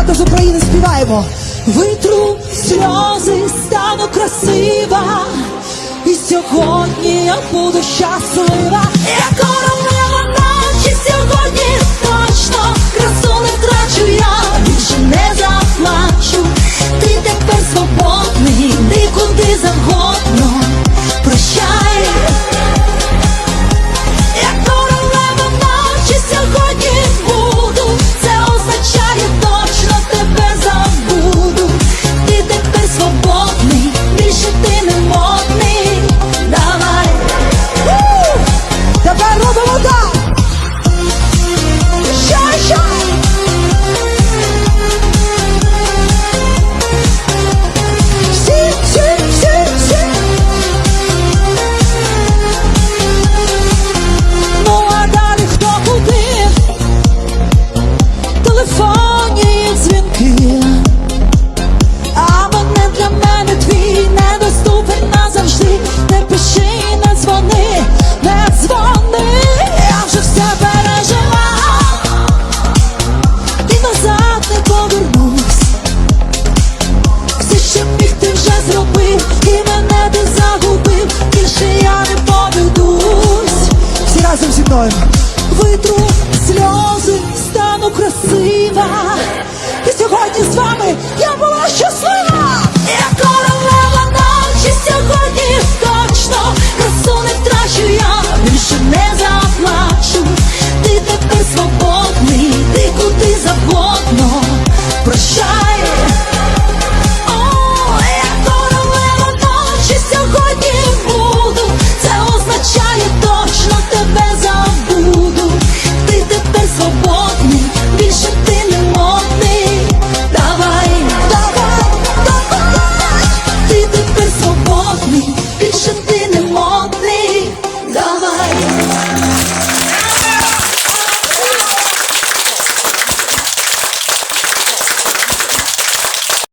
Дівчата з України співаємо. Витру сльози, стану красива. І сьогодні я буду щаслива. Я коронавірус. не пиши, не не дзвони, я вже все пережила, і назад не повернусь. Все, що міг вже зробив, і мене ти загубив, більше я не поведусь. Всі разом зі мною витру сльози, стану красива.